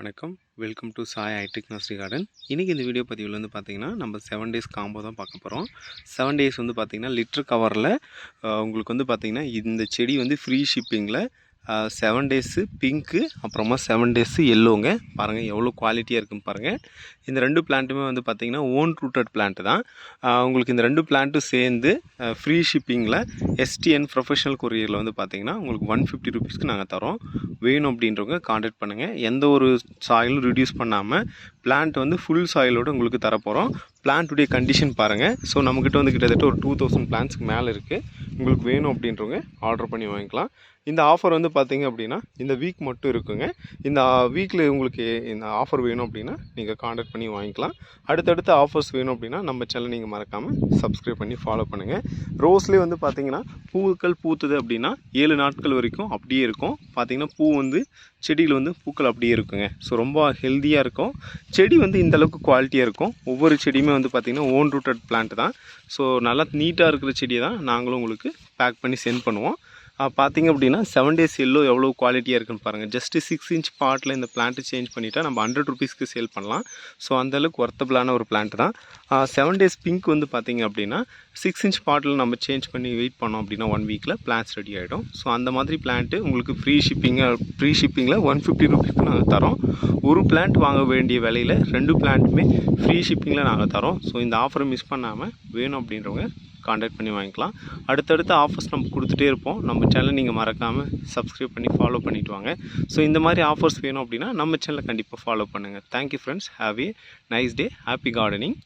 வணக்கம். Welcome to Sai hitech nursery garden இன்றைக்கி இந்த வீடியோ பதிவில் வந்து பார்த்திங்கன்னா நம்ம செவன் டேஸ் காம்போ தான் பார்க்க போகிறோம் செவன் டேஸ் வந்து பார்த்திங்கன்னா லிட்டர் கவரில் உங்களுக்கு வந்து பார்த்திங்கன்னா இந்த செடி வந்து ஃப்ரீ ஷிப்பிங்கில் செவன் டேஸு பிங்க்கு அப்புறமா செவன் டேஸு எல்லோங்க பாருங்கள் எவ்வளோ குவாலிட்டியாக இருக்குன்னு பாருங்கள் இந்த ரெண்டு பிளான்ட்டுமே வந்து பார்த்திங்கன்னா ஓன் ரூட்டட் பிளான்ட் தான். உங்களுக்கு இந்த ரெண்டு பிளான்ட்டும் சேர்ந்து ஃப்ரீ ஷிப்பிங்கில் எஸ்டிஎன் ப்ரொஃபஷனல் கொரியரில் வந்து பார்த்திங்கன்னா உங்களுக்கு ஒன் ஃபிஃப்டி ருபீஸ்க்கு நாங்கள் தரோம். வேணும் அப்படின்றவங்க காண்டாக்ட் பண்ணுங்கள் எந்த ஒரு சாயிலும் ரிடியூஸ் பண்ணாமல் பிளான்ட் வந்து ஃபுல் சாயிலோடு உங்களுக்கு தரப்போகிறோம் பிளான்ட்டுடைய கண்டிஷன் பாருங்கள் ஸோ நம்மக்கிட்ட வந்து கிட்டத்தட்ட ஒரு டூ தௌசண்ட் பிளான்ஸ்க்கு மேலே இருக்குது உங்களுக்கு வேணும் அப்படின்றவங்க ஆர்டர் பண்ணி வாங்கிக்கலாம். இந்த ஆஃபர் வந்து பார்த்தீங்க அப்படின்னா இந்த வீக் மட்டும் இருக்குங்க. இந்த வீக்கில் உங்களுக்கு இந்த ஆஃபர் வேணும் அப்படின்னா நீங்கள் காண்டாக்ட் பண்ணி பண்ணி வாங்கிக்கலாம். அடுத்தடுத்த ஆஃபர்ஸ் வேணும் அப்படின்னா நம்ம சேனல் நீங்கள் மறக்காமல் சப்ஸ்கிரைப் பண்ணி ஃபாலோ பண்ணுங்கள் ரோஸ்லேயே வந்து பார்த்திங்கன்னா பூக்கள் பூத்துது அப்படின்னா ஏழு நாட்கள் வரைக்கும் அப்படியே இருக்கும். பார்த்தீங்கன்னா பூ வந்து செடியில் வந்து பூக்கள் அப்படியே இருக்குங்க. ஸோ ரொம்ப ஹெல்த்தியாக இருக்கும். செடி வந்து இந்த அளவுக்கு குவாலிட்டியாக இருக்கும். ஒவ்வொரு செடியுமே வந்து பார்த்திங்கன்னா ஓன் ரூட்டட் பிளான்ட் தான். ஸோ நல்லா நீட்டாக இருக்கிற செடியை தான் நாங்களும் உங்களுக்கு பேக் பண்ணி சென்ட் பண்ணுவோம். பார்த்தீங்க அப்படின்னா செவன் டேஸ் எல்லோ எவ்வளோ குவாலிட்டியாக இருக்குன்னு பாருங்கள் ஜஸ்ட்டு சிக்ஸ் இன்ச் பாட்டில் இந்த பிளான்ட்டு சேஞ்ச் பண்ணிவிட்டால் நம்ம ஹண்ட்ரட் ருபீஸ்க்கு சேல் பண்ணலாம். ஸோ அந்தளவுக்கு ஒர்த்தபிளான ஒரு பிளான்ட் தான். செவன் டேஸ் பிங்க் வந்து பார்த்தீங்க அப்படின்னா சிக்ஸ் இன்ச் பாட்டில் நம்ம சேஞ்ச் பண்ணி வெயிட் பண்ணோம் அப்படின்னா ஒன் வீக்கில் பிளான்ஸ் ரெடி ஆகிடும் ஸோ அந்த மாதிரி பிளான்ட்டு உங்களுக்கு ஃப்ரீ ஷிப்பிங்காக ஃப்ரீ ஷிப்பிங்கில் ஒன் ஃபிஃப்டி ருபீஸ்க்கு நாங்கள் தரோம். ஒரு பிளான்ட் வாங்க வேண்டிய விலையில் ரெண்டு பிளான்ட்டுமே ஃப்ரீ ஷிப்பிங்கில் நாங்கள் தரோம். ஸோ இந்த ஆஃபரை மிஸ் பண்ணாமல் வேணும் அப்படின்றவங்க காண்டாக்ட் பண்ணி வாங்கிக்கலாம். அடுத்தடுத்த ஆஃபர்ஸ் நம்ம கொடுத்துட்டே இருப்போம். நம்ம சேனலை நீங்கள் மறக்காமல் சப்ஸ்கிரைப் பண்ணி ஃபாலோ பண்ணிவிட்டு வாங்க. ஸோ இந்த மாதிரி ஆஃபர்ஸ் வேணும் அப்படின்னா நம்ம சேனலை கண்டிப்பாக ஃபாலோ பண்ணுங்கள் thank you friends have a nice day happy gardening